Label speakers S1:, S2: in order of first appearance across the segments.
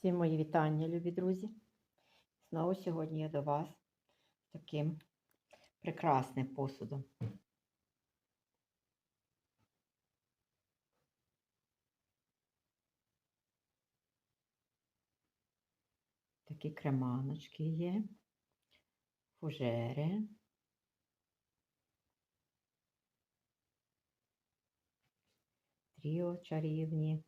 S1: Всім мої вітання, любі друзі. Знову сьогодні я до вас таким прекрасним посудом. Такі креманочки є, фужери. Тріо чарівні.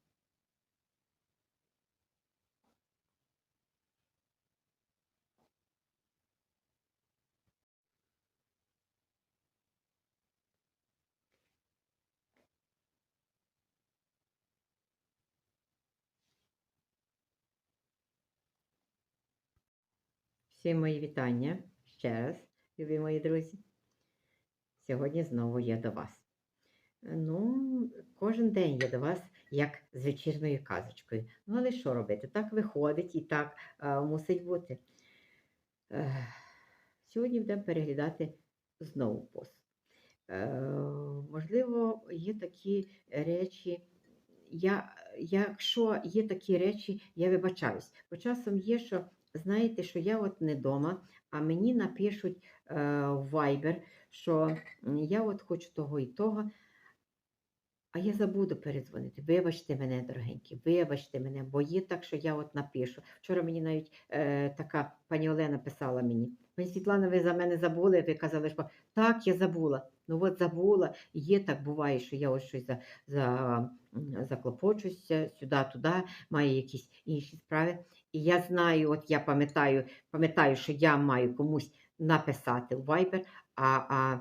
S1: Всім мої вітання ще раз, любі мої друзі. Сьогодні знову я до вас. Ну, кожен день я до вас як з вечірньою казочкою. Ну, але що робити? Так виходить і так а, мусить бути. Е, сьогодні будемо переглядати знову пост. Е, можливо, є такі речі. Я, якщо є такі речі, я вибачаюсь. Бо часом є, що знаєте, що я от не вдома, а мені напишуть е, в Viber, що я от хочу того і того, а я забуду передзвонити. Вибачте мене, дорогенькі, вибачте мене, бо є так, що я от напишу. Вчора мені навіть е, така пані Олена писала мені. Пані Світлана, ви за мене забули? Ви казали, що так, я забула. Ну от забула. Є так буває, що я ось щось за, за, заклопочуся сюди-туди, маю якісь інші справи. І я знаю, от я пам'ятаю, пам'ятаю, що я маю комусь написати в Viber, а, а,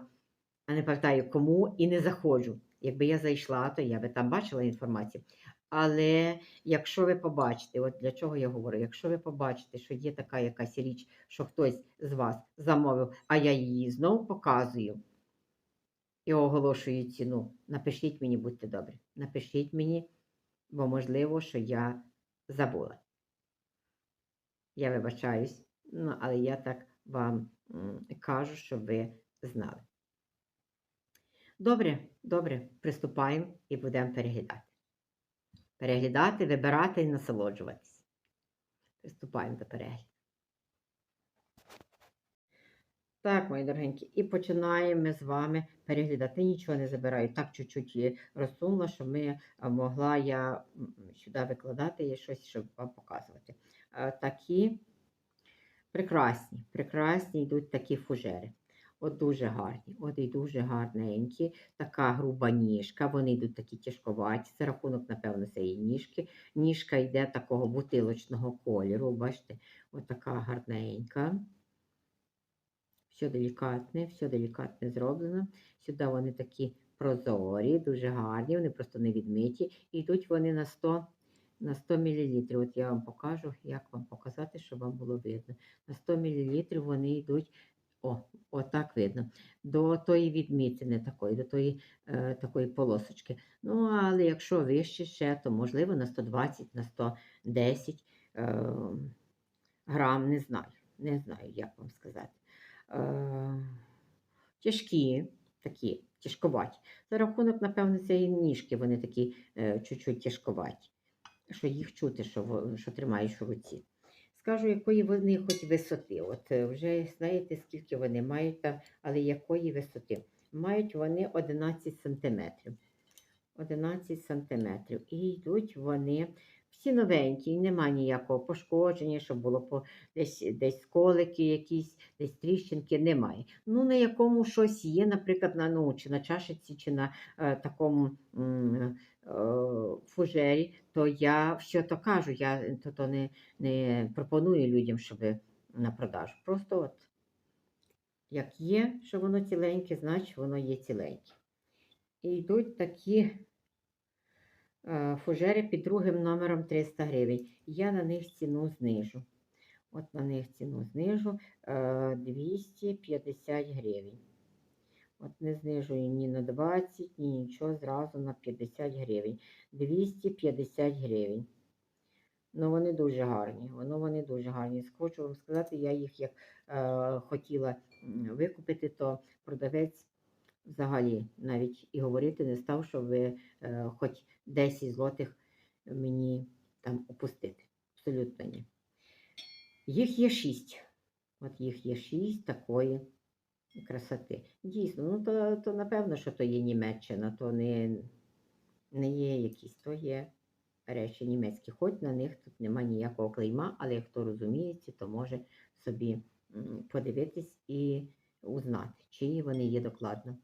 S1: а не пам'ятаю кому і не заходжу. Якби я зайшла, то я би там бачила інформацію. Але якщо ви побачите, от для чого я говорю, якщо ви побачите, що є така якась річ, що хтось з вас замовив, а я її знову показую і оголошую ціну, напишіть мені, будьте добрі. Напишіть мені, бо можливо, що я забула. Я вибачаюсь, ну, але я так вам кажу, щоб ви знали. Добре, добре, приступаємо і будемо переглядати. Переглядати, вибирати і насолоджуватись. Приступаємо до перегляду. Так, мої дорогенькі, і починаємо ми з вами переглядати. Нічого не забираю. Так чуть-чуть розсунула, щоб ми могла я сюди викладати і щось, щоб вам показувати. А, Такі прекрасні, прекрасні йдуть такі фужери. От дуже гарні, от і дуже гарненькі, така груба ніжка, вони йдуть такі тяжковаті. За рахунок, напевно, цієї ніжки. Ніжка йде такого бутилочного кольору. Бачите, от така гарненька. Все делікатне, все делікатне зроблено. Сюди вони такі прозорі, дуже гарні, вони просто не відмиті. І йдуть вони на 100 на 100 мл. От я вам покажу, як вам показати, щоб вам було видно. На 100 мл вони йдуть, о, отак видно, до тої відмітини такої, до тої е, такої полосочки. Ну, але якщо вище ще, то можливо на 120, на 110 е, грам, не знаю. Не знаю, як вам сказати. Е, тяжкі, такі, тяжковаті. За рахунок, напевно, цієї ніжки вони такі е, чуть-чуть тяжковаті, що їх чути, що, що тримаєш у руці. Скажу, якої вони хоч висоти. От е, вже знаєте, скільки вони мають там, але якої висоти. Мають вони 11 сантиметрів. 11 сантиметрів. І йдуть вони всі новенькі, нема ніякого пошкодження, щоб було по десь, десь сколики якісь, десь тріщинки, немає. Ну, на якому щось є, наприклад, на, ну, чи на чашиці, чи на е, такому е, фужері, то я все то кажу, я то, то не, не пропоную людям, щоб на продажу. Просто от як є, що воно ціленьке, значить воно є ціленьке. І йдуть такі е, фужери під другим номером 300 гривень. Я на них ціну знижу. От на них ціну знижу е, 250 гривень. От не знижую ні на 20, ні нічого, зразу на 50 гривень. 250 гривень. Ну, вони дуже гарні. Воно вони дуже гарні. Хочу вам сказати, я їх як е, хотіла викупити, то продавець взагалі навіть і говорити не став, щоб ви е, хоч 10 злотих мені там опустити. Абсолютно ні. Їх є шість. От їх є шість такої красоти. Дійсно, ну то, то напевно, що то є Німеччина, то не, не є якісь, то є речі німецькі. Хоч на них тут нема ніякого клейма, але хто розуміється, то може собі подивитись і узнати, чиї вони є докладно.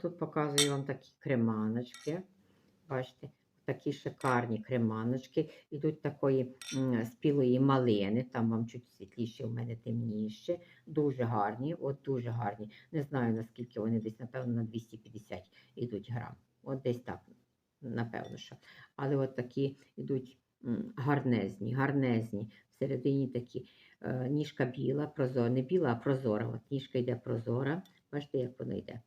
S1: Тут показую вам такі креманочки. Бачите, такі шикарні креманочки. Ідуть такої спілої малини, там вам чуть світліше, у мене темніше. Дуже гарні, от дуже гарні. Не знаю, наскільки вони десь, напевно, на 250 ідуть грам. От десь так, напевно, що. Але от такі ідуть гарнезні, гарнезні. Всередині такі е, ніжка біла, прозора, не біла, а прозора. От ніжка йде прозора. Бачите, як воно йде.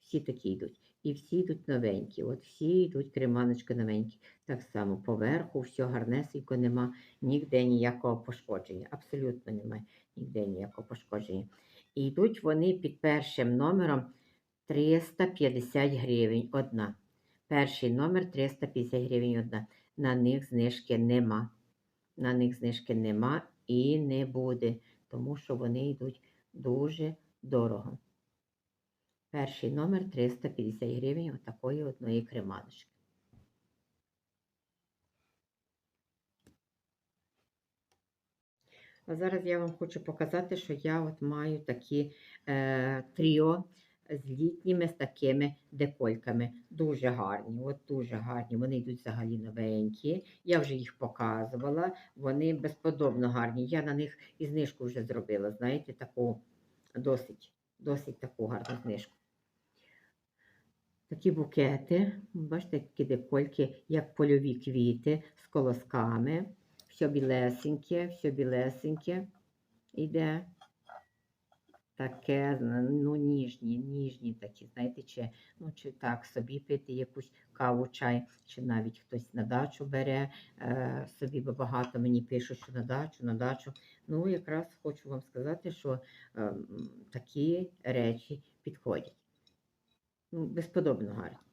S1: Всі такі йдуть. І всі йдуть новенькі. От всі йдуть креманочки новенькі. Так само поверху, все гарнесенько, нема ніде ніякого пошкодження. Абсолютно немає ніде ніякого пошкодження. І йдуть вони під першим номером 350 гривень одна. Перший номер 350 гривень одна. На них знижки нема. На них знижки нема і не буде, тому що вони йдуть дуже дорого. Перший номер 350 гривень отакої одної креманочки. А зараз я вам хочу показати, що я от маю такі е, тріо з літніми з такими декольками. Дуже гарні, от дуже гарні. Вони йдуть взагалі новенькі. Я вже їх показувала. Вони безподобно гарні. Я на них і знижку вже зробила. Знаєте, таку досить, досить таку гарну знижку. Такі букети, бачите, такі декольки, як польові квіти з колосками. Все білесеньке, все білесеньке йде. Таке, ну, ніжні, ніжні такі, знаєте, чи, ну, чи так собі пити якусь каву, чай, чи навіть хтось на дачу бере, е, собі бо багато мені пишуть, що на дачу, на дачу. Ну, якраз хочу вам сказати, що е, такі речі підходять. Ну, безподобно гарні.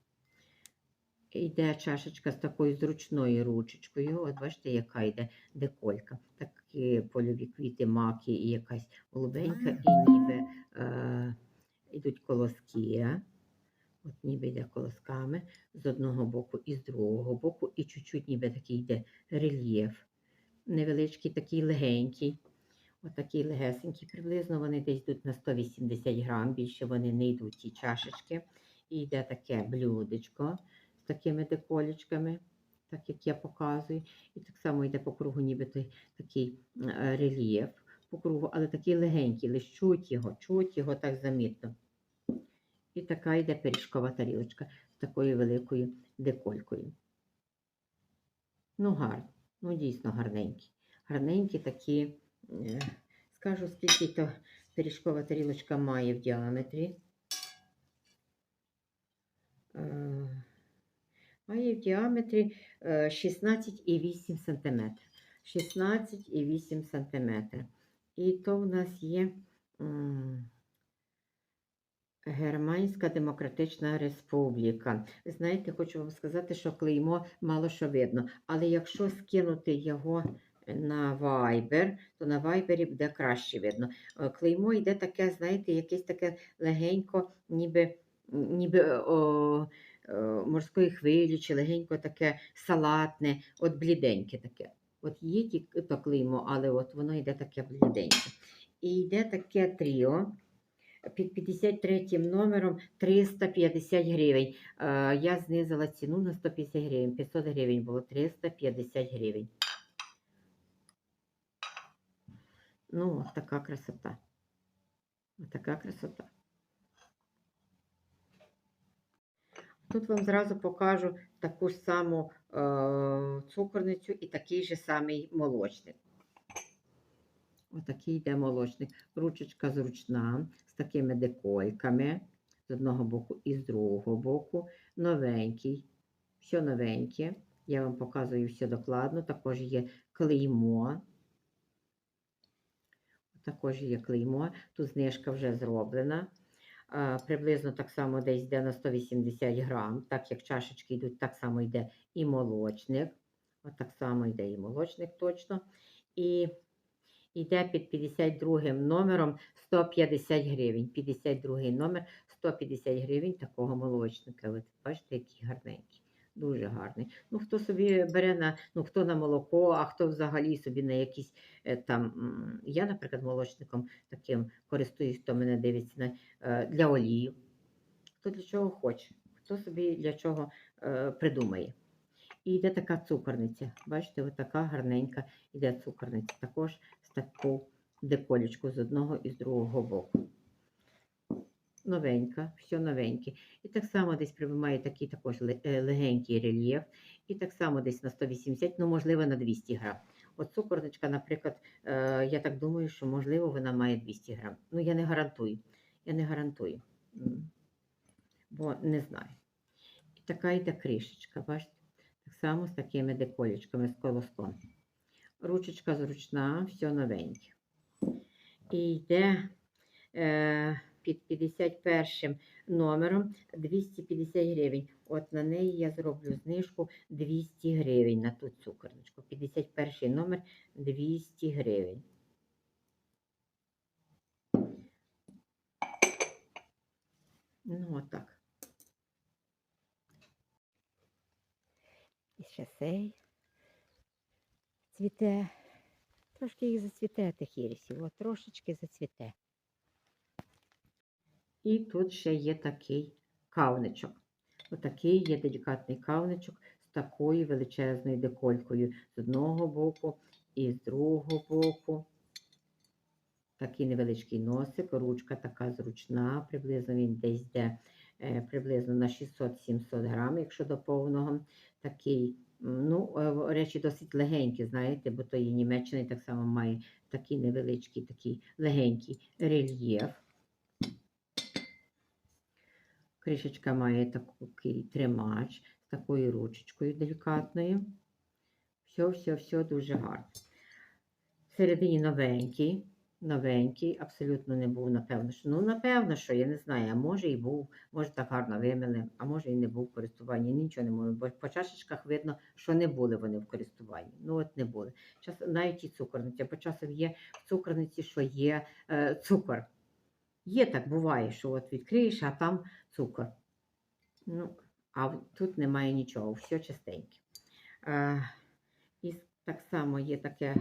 S1: Йде чашечка з такою зручною ручечкою. От бачите, яка йде деколька. Такі польові квіти, маки і якась голубенька, і ніби е, йдуть колоски. От ніби йде колосками з одного боку і з другого боку, і чуть-чуть ніби такий йде рельєф. Невеличкий, такий легенький. Отакий легесенький, приблизно вони десь йдуть на 180 грам, більше вони не йдуть ці чашечки. І йде таке блюдечко такими деколечками, так як я показую. І так само йде по кругу, ніби той такий е, рельєф по кругу, але такий легенький, лише чуть його, чуть його так замітно. І така йде пиріжкова тарілочка з такою великою деколькою. Ну, гарно, ну дійсно гарненькі. Гарненькі такі, е, скажу, скільки то пиріжкова тарілочка має в діаметрі. Е, Має в діаметрі е, 16,8 см. 16,8 см. І то в нас є Германська Демократична Республіка. Знаєте, хочу вам сказати, що клеймо мало що видно. Але якщо скинути його на Viber, то на Viber буде краще видно. Е, Клеймо йде таке, знаєте, якесь таке легенько, ніби, ніби о, морської хвилі, чи легенько таке салатне, от бліденьке таке. От є тільки клеймо, але от воно йде таке бліденьке. І йде таке тріо під 53 номером 350 гривень. Е, я знизила ціну на 150 гривень. 500 гривень було 350 гривень. Ну, от така красота. От така красота. Тут вам зразу покажу таку саму е, цукорницю і такий же самий молочник. Отакий йде молочник. Ручечка зручна, з такими декольками з одного боку і з другого боку. Новенький. Все новеньке. Я вам показую все докладно. Також є клеймо. Також є клеймо. Тут знижка вже зроблена. Приблизно так само десь йде на 180 грам. Так як чашечки йдуть, так само йде і молочник. От так само йде і молочник точно. І йде під 52 номером 150 гривень. 52 номер 150 гривень такого молочника. От бачите, який гарненький. Дуже гарний. Ну, хто собі бере на, ну, хто на молоко, а хто взагалі собі на якісь е, там. Я, наприклад, молочником таким користуюсь, хто мене дивиться е, для олію. Хто для чого хоче, хто собі для чого е, придумає. І йде така цукорниця. Бачите, така гарненька йде цукорниця. Також з таку деколечку з одного і з другого боку. Новенька, все новеньке. І так само десь прибимає такий також е, легенький рельєф. І так само десь на 180, ну можливо на 200 грам. От цукорничка, наприклад, е, я так думаю, що можливо вона має 200 грам. Ну я не гарантую. Я не гарантую. Бо не знаю. І така йде кришечка, бачите? Так само з такими деколечками, з колоском. Ручечка зручна, все новеньке. І йде е, під 51 номером 250 гривень. От на неї я зроблю знижку 200 гривень на ту цукорничку. 51 номер 200 гривень. Ну, отак. І ще цей цвіте. Трошки їх зацвіте тих ірисів, от трошечки зацвіте. І тут ще є такий кавничок. Отакий є делікатний кавничок з такою величезною деколькою з одного боку і з другого боку. Такий невеличкий носик, ручка така зручна, приблизно він десь йде е, приблизно на 600-700 грам, якщо до повного. Такий, ну, е, речі досить легенькі, знаєте, бо то і Німеччина так само має такий невеличкий, такий легенький рельєф. Кришечка має такий тримач з такою ручечкою делікатною. Все, все, все дуже гарно. Всередині новенький, новенький, абсолютно не був, напевно, що. Ну, напевно, що я не знаю, а може і був, може так гарно вимили, а може і не був в користуванні. Нічого не можу, бо по чашечках видно, що не були вони в користуванні. Ну, от не були. Час, навіть і цукорниця, бо часом є в цукорниці, що є е, цукор. Є так, буває, що от відкриєш, а там цукор. Ну, а тут немає нічого, все чистеньке. Е, і так само є таке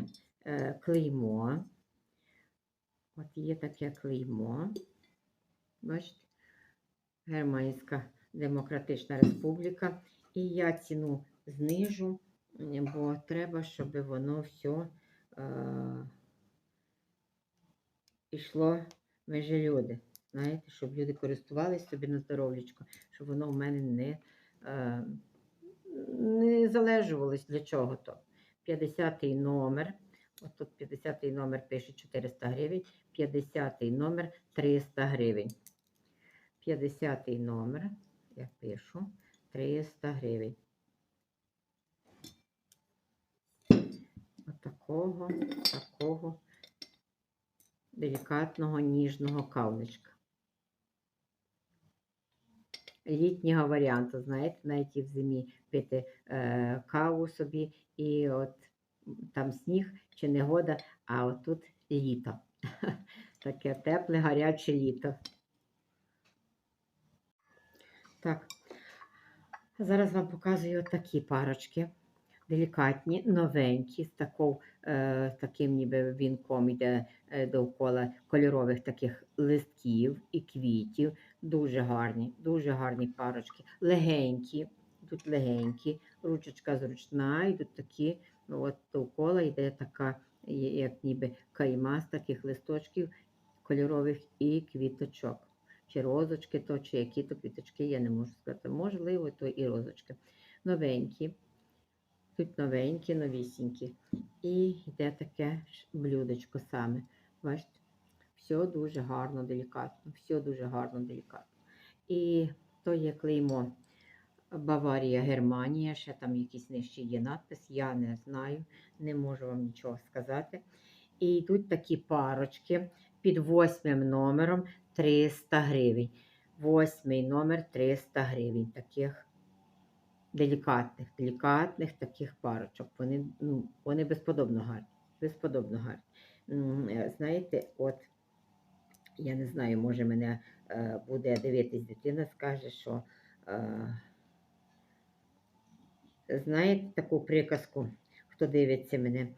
S1: е, клеймо. От є таке клеймо. Бачите? Германська Демократична Республіка. І я ціну знижу, бо треба, щоб воно все е, йшло межі люди. Знаєте, щоб люди користувалися собі на здоров'ячко, щоб воно в мене не, е, не залежувалось для чого то. 50-й номер. От тут 50-й номер пише 400 гривень, 50-й номер 300 гривень. 50-й номер, я пишу 300 гривень. От такого, такого делікатного ніжного кавничка. Літнього варіанту, знаєте, навіть і в зимі пити е, каву собі, і от там сніг чи негода, а от тут літо. Таке тепле, гаряче літо. Так, зараз вам показую от такі парочки. Делікатні, новенькі, з тако, е, таким ніби вінком іде е, довкола кольорових таких листків і квітів. Дуже гарні, дуже гарні парочки. Легенькі, тут легенькі, ручечка зручна, тут такі, ну от довкола йде така, як ніби кайма з таких листочків кольорових і квіточок. Чи розочки, то, чи які то квіточки, я не можу сказати. Можливо, то і розочки. Новенькі. Тут новенькі, новісінькі. І йде таке блюдечко саме. Бачите? Все дуже гарно, делікатно. Все дуже гарно, делікатно. І то є клеймо Баварія, Германія. Ще там якийсь нижчий є надпис. Я не знаю, не можу вам нічого сказати. І йдуть такі парочки під восьмим номером 300 гривень. Восьмий номер 300 гривень. Таких делікатних, делікатних таких парочок. Вони, ну, вони безподобно гарні. Безподобно гарні. Е, Знаєте, от я не знаю, може мене е, буде дивитись дитина, скаже, що е, знаєте таку приказку, хто дивиться мене,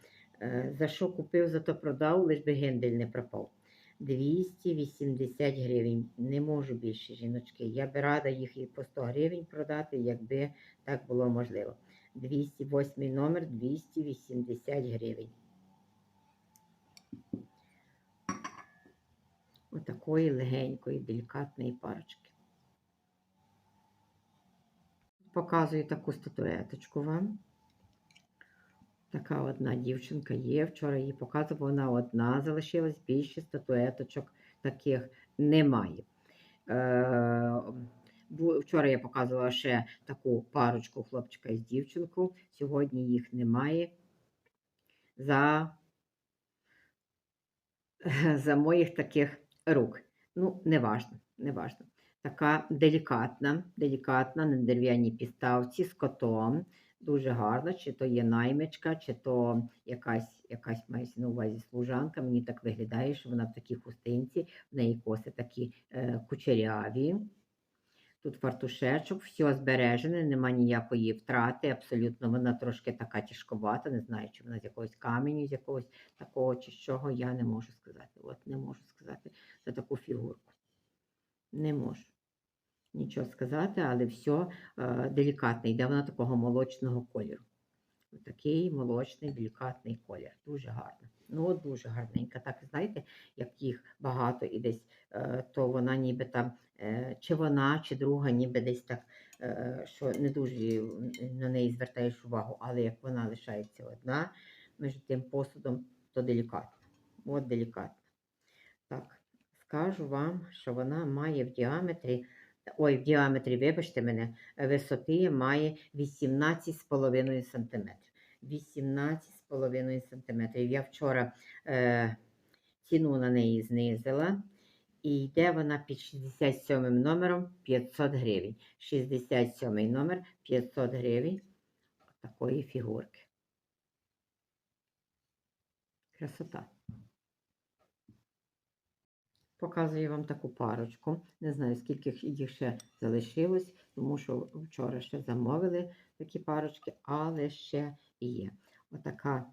S1: за що купив, за то продав, лиш би гендель не пропав. 280 гривень. Не можу більше, жіночки. Я би рада їх і по 100 гривень продати, якби так було можливо. 208 номер 280 гривень. Отакої легенької, делікатної парочки. Показую таку статуеточку вам. Така одна дівчинка є. Вчора її показував, вона одна залишилась, більше статуеточок таких немає. Е, Вчора я показувала ще таку парочку хлопчика з дівчинку. Сьогодні їх немає. За, за моїх таких рук. Ну, неважно, неважно. Така делікатна, делікатна на дерев'яній підставці з котом. Дуже гарна, чи то є наймичка, чи то якась, якась мається на увазі служанка. Мені так виглядає, що вона в такій хустинці, в неї коси такі е, кучеряві. Тут фартушечок, все збережене, нема ніякої втрати, абсолютно. Вона трошки така тяжковата, не знаю, чи вона з якогось каменю, з якогось такого чи з чого, я не можу сказати. От не можу сказати за таку фігурку. Не можу нічого сказати, але все делікатне. Йде вона такого молочного кольору. Такий молочний, делікатний колір. Дуже гарно. Ну, дуже гарненька. Так, знаєте, як їх багато і десь, е, то вона ніби там, е, чи вона, чи друга, ніби десь так, е, що не дуже на неї звертаєш увагу, але як вона лишається одна між тим посудом, то делікатно. От делікатно. Так, скажу вам, що вона має в діаметрі ой, в діаметрі, вибачте мене, висоти має 18,5 см. 18,5 см. Я вчора е, ціну на неї знизила. І йде вона під 67 номером 500 гривень. 67 номер 500 гривень такої фігурки. Красота. Показую вам таку парочку. Не знаю, скільки їх ще залишилось, тому що вчора ще замовили такі парочки, але ще є. Отака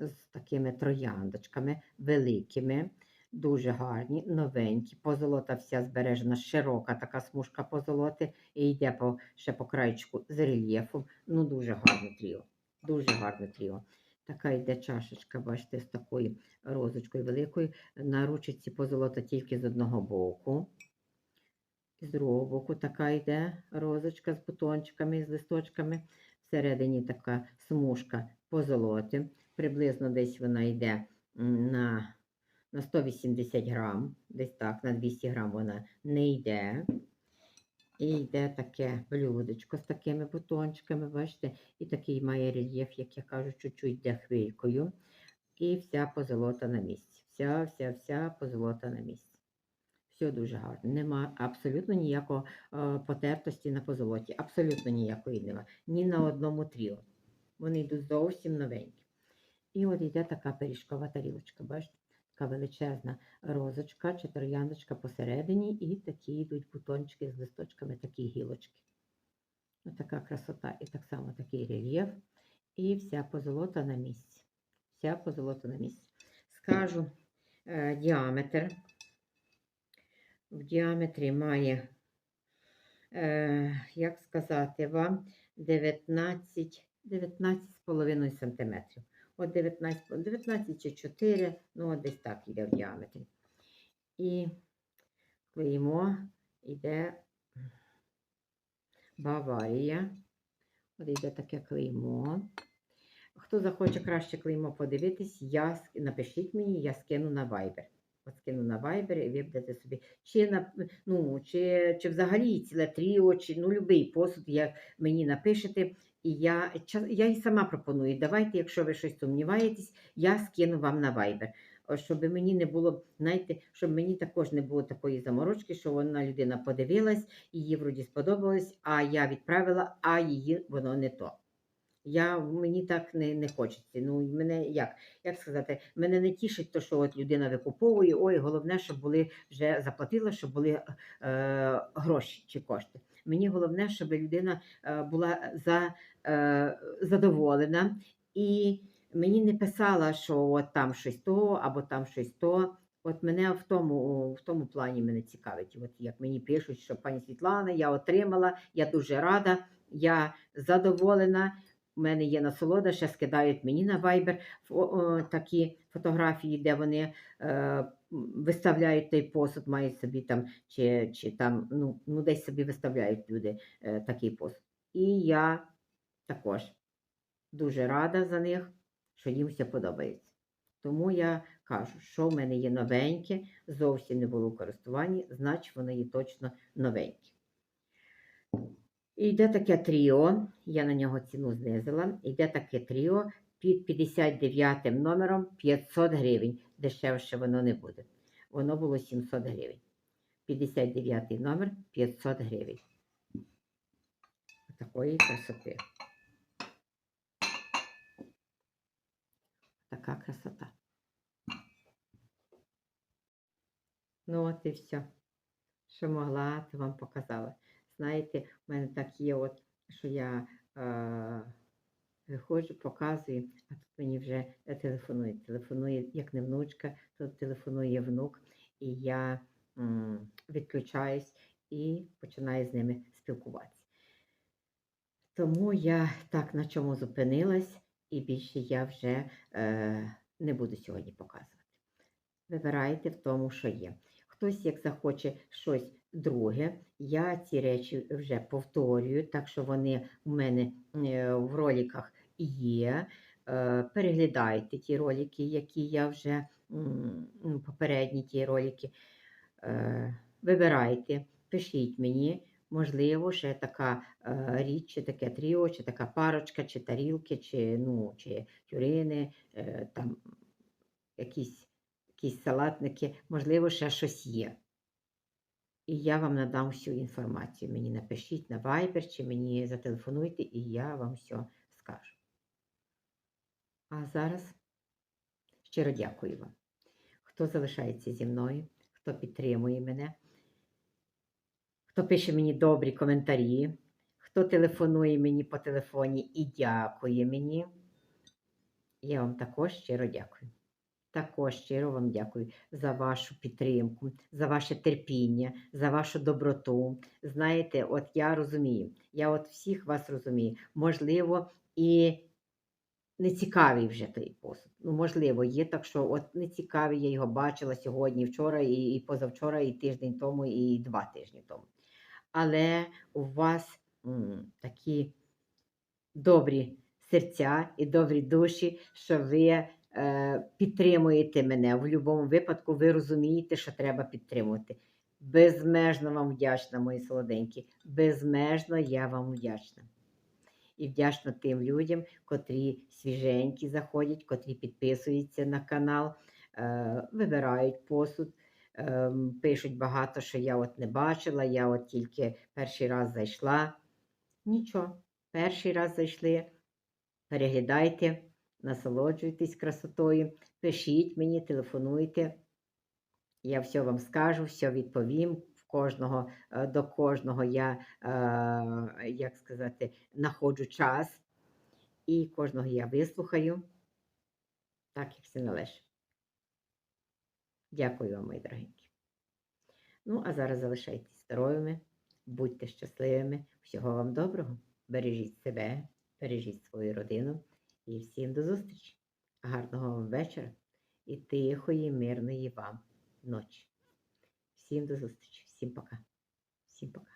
S1: з такими трояндочками великими, дуже гарні, новенькі. Позолота вся збережена, широка така смужка позолоти. І йде по, ще по краєчку з рельєфом. Ну, дуже гарне тріо. Дуже гарне тріо. Така йде чашечка, бачите, з такою розочкою великою. На ручці позолота тільки з одного боку. З другого боку така йде розочка з бутончиками, з листочками. Всередині така смужка позолоти. Приблизно десь вона йде на, на 180 грам, десь так, на 200 грам вона не йде. І йде таке блюдечко з такими бутончиками, бачите, і такий має рельєф, як я кажу, чуть-чуть йде хвилькою. І вся позолота на місці. Вся, вся, вся позолота на місці. Все дуже гарно. Нема абсолютно ніякого е, потертості на позолоті. Абсолютно ніякої нема. Ні на одному тріо. Вони йдуть зовсім новенькі. І от йде така пиріжкова тарілочка, бачите? Така величезна розочка чи трояндочка посередині, і такі йдуть бутончики з листочками, такі гілочки. Ось така красота. І так само такий рельєф. І вся позолота на місці. Вся позолота на місці. Скажу е, діаметр. В діаметрі має, е, як сказати вам, 19, 19,5 см. От 19, 19 чи 4, ну от десь так йде в діаметрі. І клеймо йде Баварія. От йде таке клеймо. Хто захоче краще клеймо подивитись, я, напишіть мені, я скину на Viber. От скину на Viber, і ви собі. Чи, на, ну, чи, чи взагалі ціле тріо, чи ну, будь-який посуд, як мені напишете. І я, я і сама пропоную. Давайте, якщо ви щось сумніваєтесь, я скину вам на Viber. щоб мені не було, знаєте, щоб мені також не було такої заморочки, що вона людина подивилась, їй вроді сподобалось, а я відправила, а її воно не то. Я, мені так не, не хочеться. Ну, мене як, як сказати, мене не тішить те, що от людина викуповує. Ой, головне, щоб були вже заплатила, щоб були е, гроші чи кошти. Мені головне, щоб людина е, була за, е, задоволена і мені не писала, що от там щось то або там щось то. От мене в тому, в тому плані мене цікавить. От як мені пишуть, що пані Світлана, я отримала, я дуже рада, я задоволена. У мене є насолода, ще скидають мені на Viber такі фотографії, де вони е, виставляють той посуд, мають собі там, чи, чи там, ну, ну десь собі виставляють люди е, такий посуд. І я також дуже рада за них, що їм все подобається. Тому я кажу, що в мене є новеньке, зовсім не було в користуванні, значить воно є точно новеньке. І йде таке тріо, я на нього ціну знизила. Йде таке тріо під 59 номером 500 гривень. Дешевше воно не буде. Воно було 700 гривень. 59 номер 500 гривень. Такої красоти. Така красота. Ну, от і все. Що могла, то вам показала. Знаєте, в мене так є, от, що я е, виходжу, показую, а тут мені вже е, телефонують. Телефонує, як не внучка, то телефонує внук, і я м, відключаюсь і починаю з ними спілкуватися. Тому я так на чому зупинилась, і більше я вже е, не буду сьогодні показувати. Вибирайте в тому, що є. Хтось, як захоче щось друге, я ці речі вже повторюю, так що вони у мене е, в роликах є. Е, Переглядайте ті ролики, які я вже попередні ті ролики. Е, Вибирайте, пишіть мені. Можливо, ще така річ, чи таке тріо, чи така парочка, чи тарілки, чи, ну, чи тюрини, там якісь, якісь салатники, можливо, ще щось є. І я вам надам всю інформацію. Мені напишіть на Viber, чи мені зателефонуйте, і я вам все скажу. А зараз щиро дякую вам, хто залишається зі мною, хто підтримує мене, хто пише мені добрі коментарі, хто телефонує мені по телефоні і дякує мені. Я вам також щиро дякую. Також щиро вам дякую за вашу підтримку, за ваше терпіння, за вашу доброту. Знаєте, от я розумію, я от всіх вас розумію. Можливо, і не цікавий вже той посуд. Ну, можливо, є так, що от не цікавий, я його бачила сьогодні, вчора, і, і позавчора, і тиждень тому, і два тижні тому. Але у вас м, такі добрі серця і добрі душі, що ви підтримуєте мене. В будь-якому випадку ви розумієте, що треба підтримувати. Безмежно вам вдячна, мої солоденькі. Безмежно я вам вдячна. І вдячна тим людям, котрі свіженькі заходять, котрі підписуються на канал, е, вибирають посуд, е, пишуть багато, що я от не бачила, я от тільки перший раз зайшла. Нічого, перший раз зайшли, переглядайте, насолоджуйтесь красотою, пишіть мені, телефонуйте. Я все вам скажу, все відповім. Кожного, е, до кожного я, е, як сказати, знаходжу час і кожного я вислухаю, так як все належить. Дякую вам, мої дорогенькі. Ну, а зараз залишайтесь здоровими, будьте щасливими, всього вам доброго, бережіть себе, бережіть свою родину і всім до зустрічі. Гарного вам вечора і тихої, мирної вам ночі. Всім до зустрічі, всім пока. Всім пока.